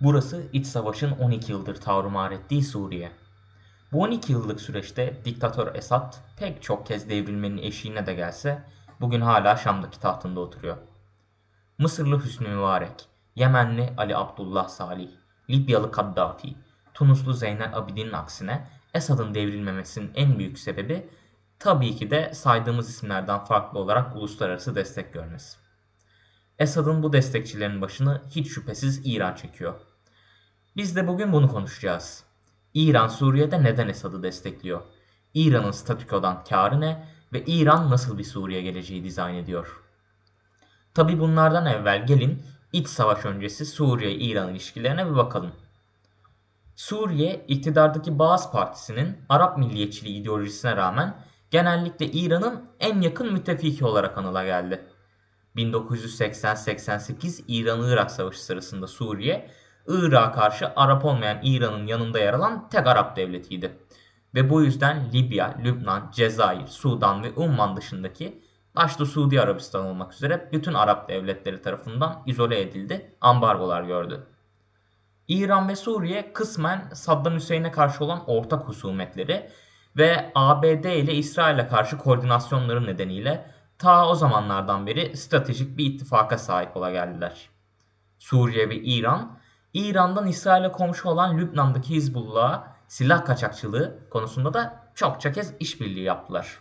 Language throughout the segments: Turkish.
Burası iç savaşın 12 yıldır tavrımar ettiği Suriye. Bu 12 yıllık süreçte diktatör Esad pek çok kez devrilmenin eşiğine de gelse bugün hala Şam'daki tahtında oturuyor. Mısırlı Hüsnü Mübarek, Yemenli Ali Abdullah Salih, Libyalı Kaddafi, Tunuslu Zeynel Abidin'in aksine Esad'ın devrilmemesinin en büyük sebebi tabii ki de saydığımız isimlerden farklı olarak uluslararası destek görmesi. Esad'ın bu destekçilerin başını hiç şüphesiz İran çekiyor. Biz de bugün bunu konuşacağız. İran Suriye'de neden Esad'ı destekliyor? İran'ın statükodan karı ne ve İran nasıl bir Suriye geleceği dizayn ediyor? Tabi bunlardan evvel gelin iç savaş öncesi Suriye-İran ilişkilerine bir bakalım. Suriye iktidardaki Baas Partisi'nin Arap milliyetçiliği ideolojisine rağmen genellikle İran'ın en yakın müttefiki olarak anıla geldi. 1980-88 İran-Irak Savaşı sırasında Suriye, Irak'a karşı Arap olmayan İran'ın yanında yer alan tek Arap devletiydi. Ve bu yüzden Libya, Lübnan, Cezayir, Sudan ve Umman dışındaki başta Suudi Arabistan olmak üzere bütün Arap devletleri tarafından izole edildi, ambargolar gördü. İran ve Suriye kısmen Saddam Hüseyin'e karşı olan ortak husumetleri ve ABD ile İsrail'e karşı koordinasyonları nedeniyle ta o zamanlardan beri stratejik bir ittifaka sahip ola geldiler. Suriye ve İran, İran'dan İsrail'e komşu olan Lübnan'daki Hizbullah'a silah kaçakçılığı konusunda da çokça kez işbirliği yaptılar.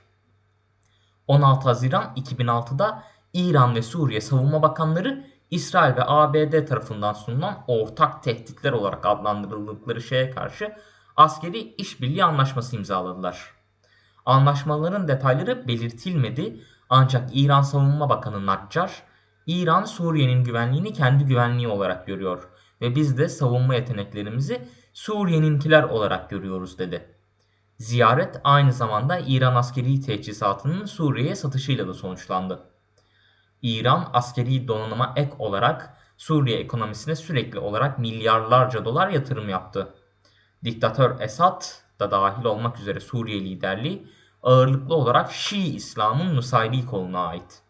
16 Haziran 2006'da İran ve Suriye Savunma Bakanları İsrail ve ABD tarafından sunulan ortak tehditler olarak adlandırıldıkları şeye karşı askeri işbirliği anlaşması imzaladılar. Anlaşmaların detayları belirtilmedi ancak İran Savunma Bakanı Naccar, İran Suriye'nin güvenliğini kendi güvenliği olarak görüyor ve biz de savunma yeteneklerimizi Suriye'ninkiler olarak görüyoruz dedi. Ziyaret aynı zamanda İran askeri teçhizatının Suriye'ye satışıyla da sonuçlandı. İran askeri donanıma ek olarak Suriye ekonomisine sürekli olarak milyarlarca dolar yatırım yaptı. Diktatör Esad da dahil olmak üzere Suriye liderliği ağırlıklı olarak Şii İslam'ın Nusayri koluna ait.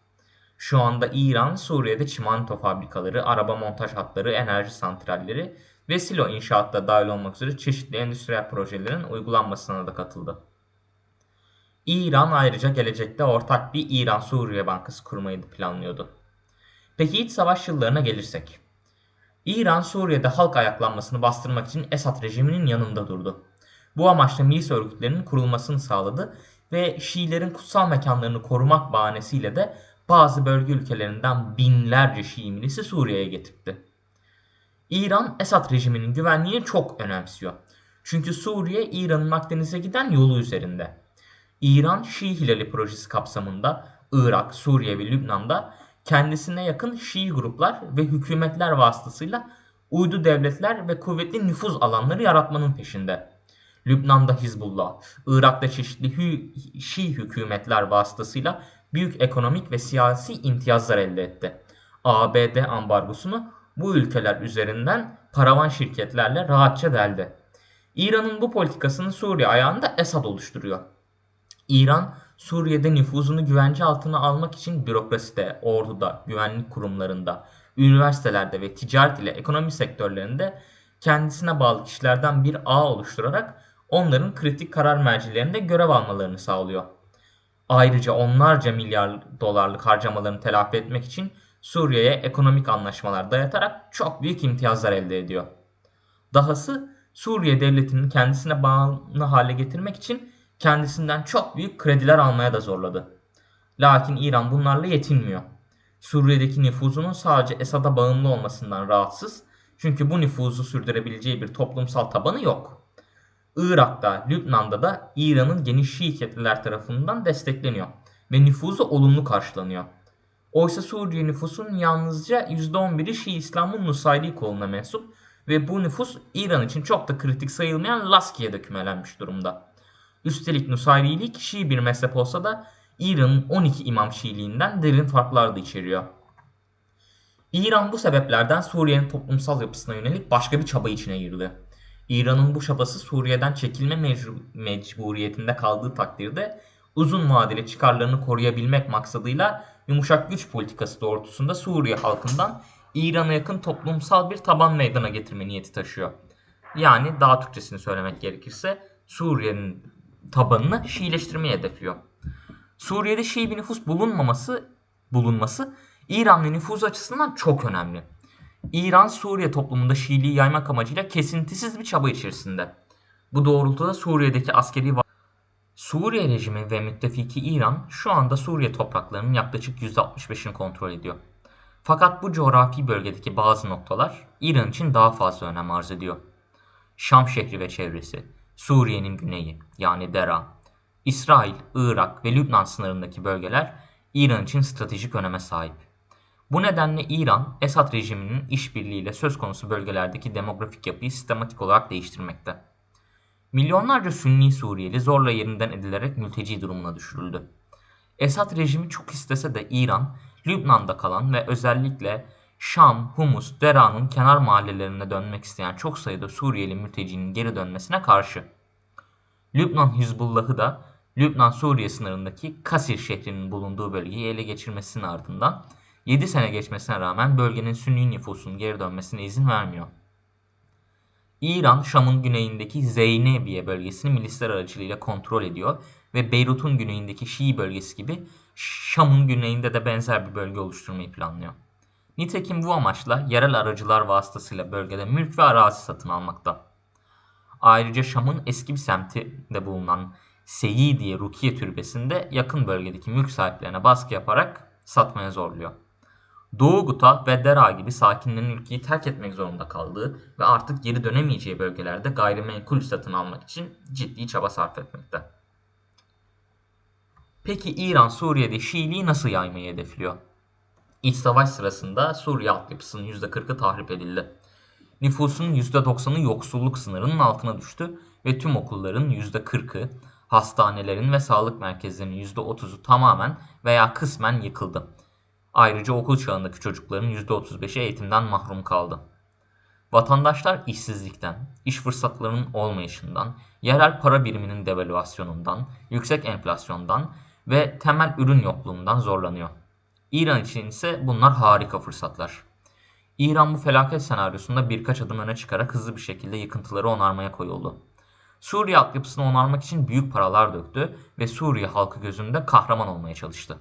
Şu anda İran, Suriye'de çimento fabrikaları, araba montaj hatları, enerji santralleri ve silo inşaatta dahil olmak üzere çeşitli endüstriyel projelerin uygulanmasına da katıldı. İran ayrıca gelecekte ortak bir İran-Suriye Bankası kurmayı da planlıyordu. Peki iç savaş yıllarına gelirsek. İran Suriye'de halk ayaklanmasını bastırmak için Esad rejiminin yanında durdu. Bu amaçla milis örgütlerinin kurulmasını sağladı ve Şiilerin kutsal mekanlarını korumak bahanesiyle de bazı bölge ülkelerinden binlerce Şii milisi Suriye'ye getirdi. İran Esad rejiminin güvenliğini çok önemsiyor. Çünkü Suriye İran'ın Akdeniz'e giden yolu üzerinde. İran Şii Hilali projesi kapsamında Irak, Suriye ve Lübnan'da kendisine yakın Şii gruplar ve hükümetler vasıtasıyla uydu devletler ve kuvvetli nüfuz alanları yaratmanın peşinde. Lübnan'da Hizbullah, Irak'ta çeşitli Şii hükümetler vasıtasıyla büyük ekonomik ve siyasi imtiyazlar elde etti. ABD ambargosunu bu ülkeler üzerinden paravan şirketlerle rahatça deldi. İran'ın bu politikasını Suriye ayağında Esad oluşturuyor. İran, Suriye'de nüfuzunu güvence altına almak için bürokraside, orduda, güvenlik kurumlarında, üniversitelerde ve ticaret ile ekonomi sektörlerinde kendisine bağlı kişilerden bir ağ oluşturarak onların kritik karar mercilerinde görev almalarını sağlıyor. Ayrıca onlarca milyar dolarlık harcamalarını telafi etmek için Suriye'ye ekonomik anlaşmalar dayatarak çok büyük imtiyazlar elde ediyor. Dahası Suriye devletinin kendisine bağlı hale getirmek için kendisinden çok büyük krediler almaya da zorladı. Lakin İran bunlarla yetinmiyor. Suriye'deki nüfuzunun sadece Esad'a bağımlı olmasından rahatsız çünkü bu nüfuzu sürdürebileceği bir toplumsal tabanı yok. Irak'ta, Lübnan'da da İran'ın geniş Şii kitleler tarafından destekleniyor ve nüfuzu olumlu karşılanıyor. Oysa Suriye nüfusunun yalnızca %11'i Şii İslam'ın Nusayri koluna mensup ve bu nüfus İran için çok da kritik sayılmayan Laskiye'de kümelenmiş durumda. Üstelik Nusayrilik Şii bir mezhep olsa da İran'ın 12 imam Şiiliğinden derin farklar da içeriyor. İran bu sebeplerden Suriye'nin toplumsal yapısına yönelik başka bir çaba içine girdi. İran'ın bu çabası Suriye'den çekilme mecburiyetinde kaldığı takdirde uzun vadeli çıkarlarını koruyabilmek maksadıyla yumuşak güç politikası doğrultusunda Suriye halkından İran'a yakın toplumsal bir taban meydana getirme niyeti taşıyor. Yani daha Türkçesini söylemek gerekirse Suriye'nin tabanını Şiileştirmeyi hedefliyor. Suriye'de Şii bir nüfus bulunmaması bulunması İranlı nüfuz açısından çok önemli. İran Suriye toplumunda Şiiliği yaymak amacıyla kesintisiz bir çaba içerisinde. Bu doğrultuda Suriye'deki askeri Suriye rejimi ve müttefiki İran şu anda Suriye topraklarının yaklaşık %65'ini kontrol ediyor. Fakat bu coğrafi bölgedeki bazı noktalar İran için daha fazla önem arz ediyor. Şam şehri ve çevresi, Suriye'nin güneyi yani Dera, İsrail, Irak ve Lübnan sınırındaki bölgeler İran için stratejik öneme sahip. Bu nedenle İran, Esad rejiminin işbirliğiyle söz konusu bölgelerdeki demografik yapıyı sistematik olarak değiştirmekte. Milyonlarca Sünni Suriyeli zorla yerinden edilerek mülteci durumuna düşürüldü. Esad rejimi çok istese de İran, Lübnan'da kalan ve özellikle Şam, Humus, Dera'nın kenar mahallelerine dönmek isteyen çok sayıda Suriyeli mültecinin geri dönmesine karşı. Lübnan Hizbullah'ı da Lübnan-Suriye sınırındaki Kasir şehrinin bulunduğu bölgeyi ele geçirmesinin ardından 7 sene geçmesine rağmen bölgenin Sünni nüfusunun geri dönmesine izin vermiyor. İran, Şam'ın güneyindeki Zeynebiye bölgesini milisler aracılığıyla kontrol ediyor ve Beyrut'un güneyindeki Şii bölgesi gibi Şam'ın güneyinde de benzer bir bölge oluşturmayı planlıyor. Nitekim bu amaçla yerel aracılar vasıtasıyla bölgede mülk ve arazi satın almakta. Ayrıca Şam'ın eski bir semtinde bulunan Seyyidiye Rukiye Türbesi'nde yakın bölgedeki mülk sahiplerine baskı yaparak satmaya zorluyor. Doğu Guta ve Dera gibi sakinlerin ülkeyi terk etmek zorunda kaldığı ve artık geri dönemeyeceği bölgelerde gayrimenkul satın almak için ciddi çaba sarf etmekte. Peki İran Suriye'de Şiiliği nasıl yaymayı hedefliyor? İç savaş sırasında Suriye altyapısının %40'ı tahrip edildi. Nüfusun %90'ı yoksulluk sınırının altına düştü ve tüm okulların %40'ı, hastanelerin ve sağlık merkezlerinin %30'u tamamen veya kısmen yıkıldı. Ayrıca okul çağındaki çocukların %35'i eğitimden mahrum kaldı. Vatandaşlar işsizlikten, iş fırsatlarının olmayışından, yerel para biriminin devalüasyonundan, yüksek enflasyondan ve temel ürün yokluğundan zorlanıyor. İran için ise bunlar harika fırsatlar. İran bu felaket senaryosunda birkaç adım öne çıkarak hızlı bir şekilde yıkıntıları onarmaya koyuldu. Suriye altyapısını onarmak için büyük paralar döktü ve Suriye halkı gözünde kahraman olmaya çalıştı.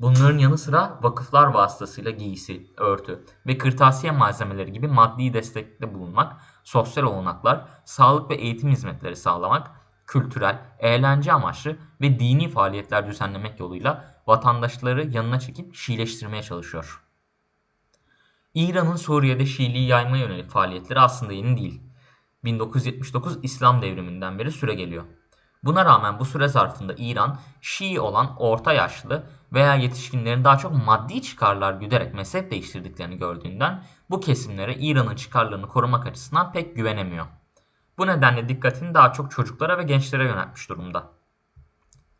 Bunların yanı sıra vakıflar vasıtasıyla giysi, örtü ve kırtasiye malzemeleri gibi maddi destekte bulunmak, sosyal olanaklar, sağlık ve eğitim hizmetleri sağlamak, kültürel, eğlence amaçlı ve dini faaliyetler düzenlemek yoluyla vatandaşları yanına çekip Şiileştirmeye çalışıyor. İran'ın Suriye'de Şiiliği yayma yönelik faaliyetleri aslında yeni değil. 1979 İslam devriminden beri süre geliyor. Buna rağmen bu süre zarfında İran, Şii olan orta yaşlı veya yetişkinlerin daha çok maddi çıkarlar güderek mezhep değiştirdiklerini gördüğünden bu kesimlere İran'ın çıkarlarını korumak açısından pek güvenemiyor. Bu nedenle dikkatini daha çok çocuklara ve gençlere yöneltmiş durumda.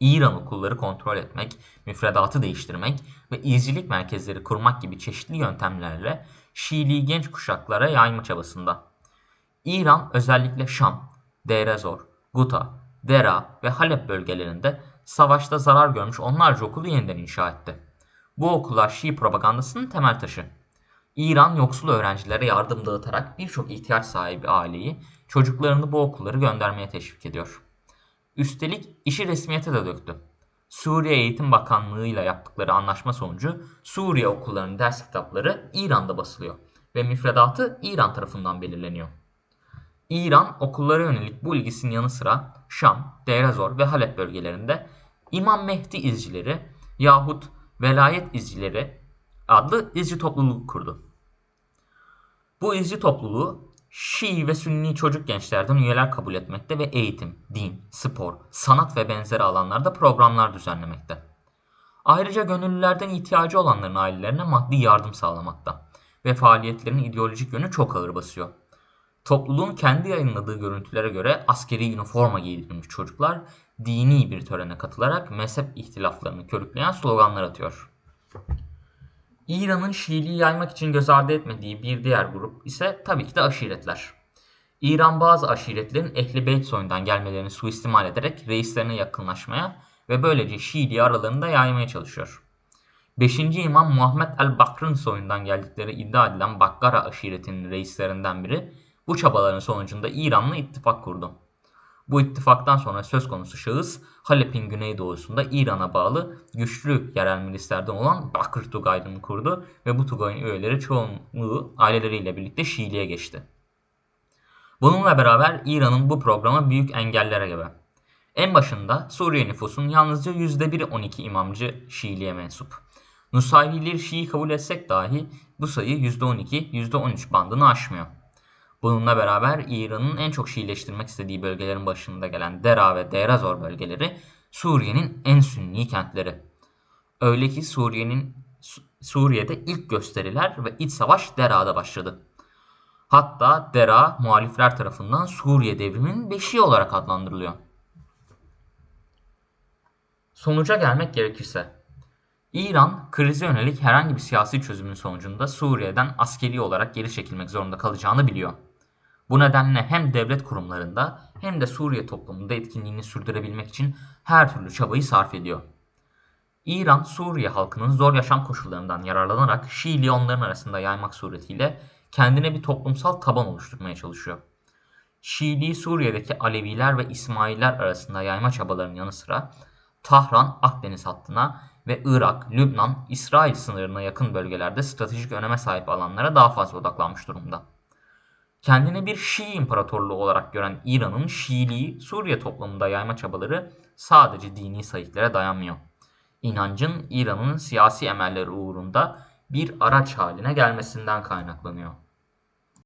İran okulları kontrol etmek, müfredatı değiştirmek ve izcilik merkezleri kurmak gibi çeşitli yöntemlerle Şiiliği genç kuşaklara yayma çabasında. İran özellikle Şam, Deir Guta, Dera ve Halep bölgelerinde savaşta zarar görmüş onlarca okulu yeniden inşa etti. Bu okullar Şii propagandasının temel taşı. İran yoksul öğrencilere yardım dağıtarak birçok ihtiyaç sahibi aileyi çocuklarını bu okulları göndermeye teşvik ediyor. Üstelik işi resmiyete de döktü. Suriye Eğitim Bakanlığı ile yaptıkları anlaşma sonucu Suriye okullarının ders kitapları İran'da basılıyor ve müfredatı İran tarafından belirleniyor. İran okullara yönelik bu ilgisinin yanı sıra Şam, Deir ve Halep bölgelerinde İmam Mehdi izcileri yahut velayet izcileri adlı izci topluluğu kurdu. Bu izci topluluğu Şii ve Sünni çocuk gençlerden üyeler kabul etmekte ve eğitim, din, spor, sanat ve benzeri alanlarda programlar düzenlemekte. Ayrıca gönüllülerden ihtiyacı olanların ailelerine maddi yardım sağlamakta ve faaliyetlerin ideolojik yönü çok ağır basıyor. Topluluğun kendi yayınladığı görüntülere göre askeri üniforma giydirilmiş çocuklar dini bir törene katılarak mezhep ihtilaflarını körükleyen sloganlar atıyor. İran'ın Şiiliği yaymak için göz ardı etmediği bir diğer grup ise tabii ki de aşiretler. İran bazı aşiretlerin Ehli Beyt soyundan gelmelerini suistimal ederek reislerine yakınlaşmaya ve böylece Şiiliği aralarında yaymaya çalışıyor. 5. İmam Muhammed el-Bakr'ın soyundan geldikleri iddia edilen Bakkara aşiretinin reislerinden biri bu çabaların sonucunda İran'la ittifak kurdu. Bu ittifaktan sonra söz konusu şahıs Halep'in güneydoğusunda İran'a bağlı güçlü yerel milislerden olan Bakr Tugayı'nı kurdu ve bu Tugay'ın üyeleri çoğunluğu aileleriyle birlikte Şiiliğe geçti. Bununla beraber İran'ın bu programa büyük engellere gebe. En başında Suriye nüfusun yalnızca %1'i 12 imamcı Şiiliğe mensup. Nusayrileri Şii kabul etsek dahi bu sayı %12-%13 bandını aşmıyor. Bununla beraber İran'ın en çok Şiileştirmek istediği bölgelerin başında gelen Dera ve Derazor bölgeleri Suriye'nin en sünni kentleri. Öyle ki Suriye'nin Suriye'de ilk gösteriler ve iç savaş Dera'da başladı. Hatta Dera muhalifler tarafından Suriye devriminin beşiği olarak adlandırılıyor. Sonuca gelmek gerekirse, İran krize yönelik herhangi bir siyasi çözümün sonucunda Suriye'den askeri olarak geri çekilmek zorunda kalacağını biliyor. Bu nedenle hem devlet kurumlarında hem de Suriye toplumunda etkinliğini sürdürebilmek için her türlü çabayı sarf ediyor. İran, Suriye halkının zor yaşam koşullarından yararlanarak Şiiliği onların arasında yaymak suretiyle kendine bir toplumsal taban oluşturmaya çalışıyor. Şiiliği Suriye'deki Aleviler ve İsmaililer arasında yayma çabalarının yanı sıra Tahran, Akdeniz hattına ve Irak, Lübnan, İsrail sınırına yakın bölgelerde stratejik öneme sahip alanlara daha fazla odaklanmış durumda. Kendine bir Şii imparatorluğu olarak gören İran'ın Şiiliği Suriye toplumunda yayma çabaları sadece dini sayıklara dayanmıyor. İnancın İran'ın siyasi emelleri uğrunda bir araç haline gelmesinden kaynaklanıyor.